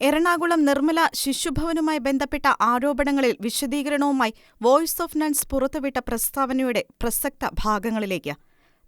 എറണാകുളം നിർമ്മല ശിശുഭവനുമായി ബന്ധപ്പെട്ട ആരോപണങ്ങളിൽ വിശദീകരണവുമായി വോയ്സ് ഓഫ് നൺസ് പുറത്തുവിട്ട പ്രസ്താവനയുടെ പ്രസക്ത ഭാഗങ്ങളിലേക്ക്.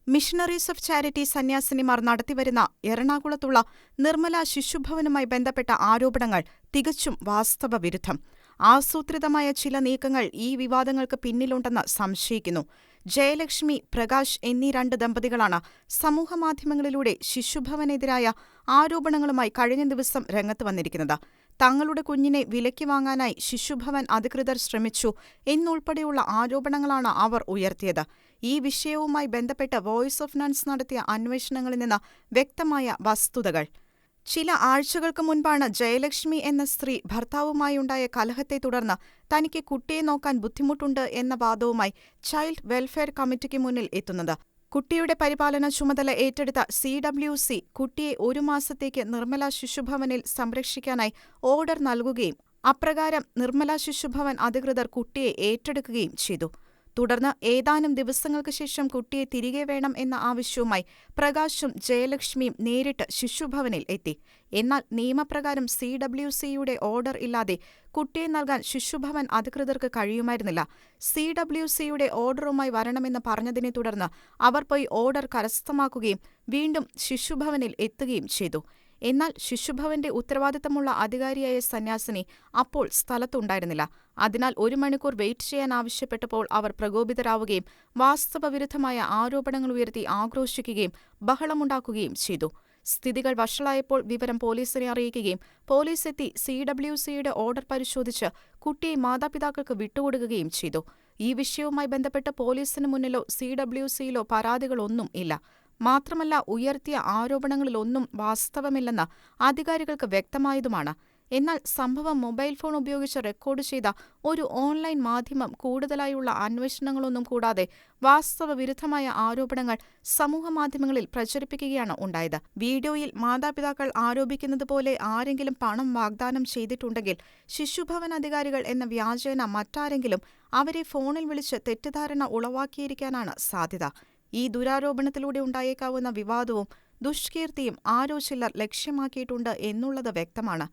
മിഷണറീസ് ഓഫ് ചാരിറ്റി സന്യാസിനിമാർ നടത്തിവരുന്ന എറണാകുളത്തുള്ള നിർമ്മല ശിശുഭവനുമായി ബന്ധപ്പെട്ട ആരോപണങ്ങൾ തികച്ചും വാസ്തവവിരുദ്ധം. ആസൂത്രിതമായ ചില നീക്കങ്ങൾ ഈ വിവാദങ്ങൾക്ക് പിന്നിലുണ്ടെന്ന് സംശയിക്കുന്നു. ജയലക്ഷ്മി പ്രകാശ് എന്നീ രണ്ട് ദമ്പതികളാണ് സമൂഹമാധ്യമങ്ങളിലൂടെ ശിശുഭവനെതിരായ ആരോപണങ്ങളുമായി കഴിഞ്ഞ ദിവസം രംഗത്ത് വന്നിരിക്കുന്നത്. തങ്ങളുടെ കുഞ്ഞിനെ വിലയ്ക്ക് വാങ്ങാനായി ശിശുഭവൻ അധികൃതർ ശ്രമിച്ചു എന്നുൾപ്പെടെയുള്ള ആരോപണങ്ങളാണ് അവർ ഉയർത്തിയത്. ഈ വിഷയവുമായി ബന്ധപ്പെട്ട് വോയിസ് ഓഫ് നൺസ് നടത്തിയ അന്വേഷണങ്ങളിൽ നിന്ന് വ്യക്തമായ വസ്തുതകൾ. ചില ആഴ്ചകൾക്ക് മുൻപാണ് ജയലക്ഷ്മി എന്ന സ്ത്രീ ഭർത്താവുമായുണ്ടായ കലഹത്തെ തുടർന്ന് തനിക്ക് കുട്ടിയെ നോക്കാൻ ബുദ്ധിമുട്ടുണ്ട് എന്ന വാദവുമായി ചൈൽഡ് വെൽഫെയർ കമ്മിറ്റിക്ക് മുന്നിൽ എത്തുന്നത്. കുട്ടിയുടെ പരിപാലന ചുമതല ഏറ്റെടുത്ത സി ഡബ്ല്യു സി കുട്ടിയെ ഒരു മാസത്തേക്ക് നിർമ്മല ശിശുഭവനിൽ സംരക്ഷിക്കാനായി ഓർഡർ നൽകുകയും അപ്രകാരം നിർമ്മല ശിശുഭവൻ അധികൃതർ കുട്ടിയെ ഏറ്റെടുക്കുകയും ചെയ്തു. തുടർന്ന് ഏതാനും ദിവസങ്ങൾക്ക് ശേഷം കുട്ടിയെ തിരികെ വേണം എന്ന ആവശ്യവുമായി പ്രകാശും ജയലക്ഷ്മിയും നേരിട്ട് ശിശുഭവനിൽ എത്തി. എന്നാൽ നിയമപ്രകാരം സി ഡബ്ല്യു സിയുടെ ഓർഡർ ഇല്ലാതെ കുട്ടിയെ നൽകാൻ ശിശുഭവൻ അധികൃതർക്ക് കഴിയുമായിരുന്നില്ല. സി ഡബ്ല്യു സിയുടെ ഓർഡറുമായി വരണമെന്ന് പറഞ്ഞതിനെ തുടർന്ന് അവർ പോയി ഓർഡർ കരസ്ഥമാക്കുകയും വീണ്ടും ശിശുഭവനിൽ എത്തുകയും ചെയ്തു. എന്നാൽ ശിശുഭവന്റെ ഉത്തരവാദിത്തമുള്ള അധികാരിയായ സന്യാസിനി അപ്പോൾ സ്ഥലത്തുണ്ടായിരുന്നില്ല. അതിനാൽ ഒരു മണിക്കൂർ വെയിറ്റ് ചെയ്യാൻ ആവശ്യപ്പെട്ടപ്പോൾ അവർ പ്രകോപിതരാവുകയും വാസ്തവവിരുദ്ധമായ ആരോപണങ്ങൾ ഉയർത്തി ആക്രോശിക്കുകയും ബഹളമുണ്ടാക്കുകയും ചെയ്തു. സ്ഥിതികൾ വഷളായപ്പോൾ വിവരം പോലീസിനെ അറിയിക്കുകയും പോലീസ് എത്തി സി ഡബ്ല്യു സിയുടെ ഓർഡർ പരിശോധിച്ച് കുട്ടിയെ മാതാപിതാക്കൾക്ക് വിട്ടുകൊടുക്കുകയും ചെയ്തു. ഈ വിഷയവുമായി ബന്ധപ്പെട്ട് പോലീസിന് മുന്നിലോ സി ഡബ്ല്യു സിയിലോ പരാതികളൊന്നും ഇല്ല. മാത്രമല്ല ഉയർത്തിയ ആരോപണങ്ങളിലൊന്നും വാസ്തവമില്ലെന്ന് അധികാരികൾക്ക് വ്യക്തമായതുമാണ്. എന്നാൽ സംഭവം മൊബൈൽ ഫോൺ ഉപയോഗിച്ച് റെക്കോർഡ് ചെയ്ത ഒരു ഓൺലൈൻ മാധ്യമം കൂടുതലായുള്ള അന്വേഷണങ്ങളൊന്നും കൂടാതെ വാസ്തവ വിരുദ്ധമായ ആരോപണങ്ങൾ സമൂഹമാധ്യമങ്ങളിൽ പ്രചരിപ്പിക്കുകയാണ് ഉണ്ടായത്. വീഡിയോയിൽ മാതാപിതാക്കൾ ആരോപിക്കുന്നത് പോലെ ആരെങ്കിലും പണം വാഗ്ദാനം ചെയ്തിട്ടുണ്ടെങ്കിൽ ശിശുഭവൻ അധികാരികൾ എന്ന വ്യാജേന മറ്റാരെങ്കിലും അവരെ ഫോണിൽ വിളിച്ച് തെറ്റിദ്ധാരണ ഉളവാക്കിയിരിക്കാനാണ് സാധ്യത. ഈ ദുരാരോപണത്തിലൂടെ ഉണ്ടായേക്കാവുന്ന വിവാദവും ദുഷ്കീർത്തിയും ആരോ ചിലർ ലക്ഷ്യമാക്കിയിട്ടുണ്ട് എന്നുള്ളത് വ്യക്തമാണ്.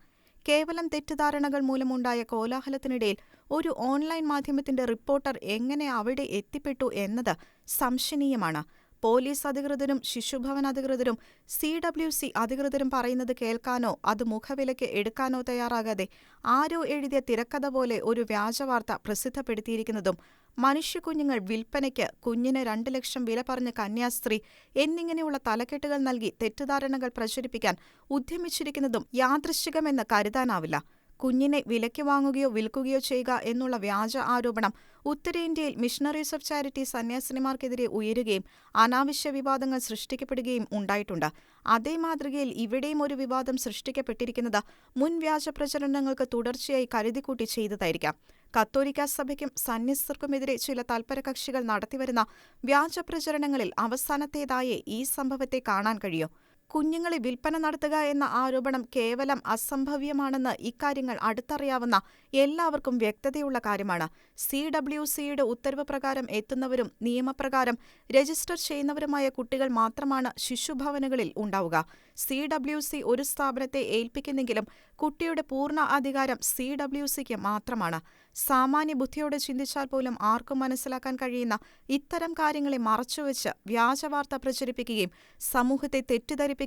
കേവലം തെറ്റിദ്ധാരണകൾ മൂലമുണ്ടായ കോലാഹലത്തിനിടയിൽ ഒരു ഓൺലൈൻ മാധ്യമത്തിന്റെ റിപ്പോർട്ടർ എങ്ങനെ അവിടെ എത്തിപ്പെട്ടു എന്നത് സംശയനീയമാണ്. പോലീസ് അധികൃതരും ശിശുഭവൻ അധികൃതരും സി ഡബ്ല്യു സി അധികൃതരും പറയുന്നത് കേൾക്കാനോ അത് മുഖവിലയ്ക്ക് എടുക്കാനോ തയ്യാറാകാതെ ആരോ എഴുതിയ തിരക്കഥ പോലെ ഒരു വ്യാജവാർത്ത പ്രസിദ്ധപ്പെടുത്തിയിരിക്കുന്നതും മനുഷ്യക്കുഞ്ഞുങ്ങൾ വിൽപ്പനയ്ക്ക് കുഞ്ഞിന് രണ്ട് ലക്ഷം വില പറഞ്ഞ കന്യാസ്ത്രീ എന്നിങ്ങനെയുള്ള തലക്കെട്ടുകൾ നൽകി തെറ്റിദ്ധാരണകൾ പ്രചരിപ്പിക്കാൻ ഉദ്യമിച്ചിരിക്കുന്നതും യാദൃശ്ചികമെന്ന് കരുതാനാവില്ല. കുഞ്ഞിനെ വിലയ്ക്ക് വാങ്ങുകയോ വിൽക്കുകയോ ചെയ്യുക എന്നുള്ള വ്യാജ ആരോപണം ഉത്തരേന്ത്യയിൽ മിഷണറീസ് ഓഫ് ചാരിറ്റി സന്യാസിനിമാർക്കെതിരെ ഉയരുകയും അനാവശ്യ വിവാദങ്ങൾ സൃഷ്ടിക്കപ്പെടുകയും ഉണ്ടായിട്ടുണ്ട്. അതേ മാതൃകയിൽ ഇവിടെയും ഒരു വിവാദം സൃഷ്ടിക്കപ്പെട്ടിരിക്കുന്നത് മുൻ വ്യാജ പ്രചരണങ്ങൾക്ക് തുടർച്ചയായി കരുതിക്കൂട്ടി ചെയ്തതായിരിക്കാം. കത്തോലിക്ക സഭയ്ക്കും സന്യസ്തർക്കുമെതിരെ ചില തൽപരകക്ഷികൾ നടത്തിവരുന്ന വ്യാജ പ്രചരണങ്ങളിൽ അവസാനത്തേതായേ ഈ സംഭവത്തെ കാണാൻ കഴിയൂ. കുഞ്ഞുങ്ങളെ വിൽപ്പന നടത്തുക എന്ന ആരോപണം കേവലം അസംഭവ്യമാണെന്ന് ഇക്കാര്യങ്ങൾ അടുത്തറിയാവുന്ന എല്ലാവർക്കും വ്യക്തതയുള്ള കാര്യമാണ്. സി ഡബ്ല്യു സിയുടെ ഉത്തരവ് പ്രകാരം എത്തുന്നവരും നിയമപ്രകാരം രജിസ്റ്റർ ചെയ്യുന്നവരുമായ കുട്ടികൾ മാത്രമാണ് ശിശുഭവനുകളിൽ ഉണ്ടാവുക. സി ഡബ്ല്യു സി ഒരു സ്ഥാപനത്തെ ഏൽപ്പിക്കുന്നെങ്കിലും കുട്ടിയുടെ പൂർണ അധികാരം സി ഡബ്ല്യു സിക്ക് മാത്രമാണ്. സാമാന്യ ബുദ്ധിയോടെ ചിന്തിച്ചാൽ പോലും ആർക്കും മനസ്സിലാക്കാൻ കഴിയുന്ന ഇത്തരം കാര്യങ്ങളെ മറച്ചുവെച്ച് വ്യാജവാർത്ത പ്രചരിപ്പിക്കുകയും സമൂഹത്തെ തെറ്റിദ്ധരിപ്പിക്കുകയും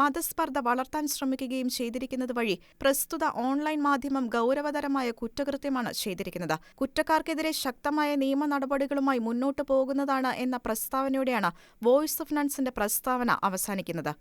മതസ്പർദ്ധ വളർത്താൻ ശ്രമിക്കുകയും ചെയ്തിരിക്കുന്നത് വഴി പ്രസ്തുത ഓൺലൈൻ മാധ്യമം ഗൗരവതരമായ കുറ്റകൃത്യമാണ് ചെയ്തിരിക്കുന്നത്. കുറ്റക്കാർക്കെതിരെ ശക്തമായ നിയമ നടപടികളുമായി മുന്നോട്ടു പോകുന്നതാണ് എന്ന പ്രസ്താവനയോടെയാണ് വോയിസ് ഓഫ് നൺസിന്റെ പ്രസ്താവന അവസാനിക്കുന്നത്.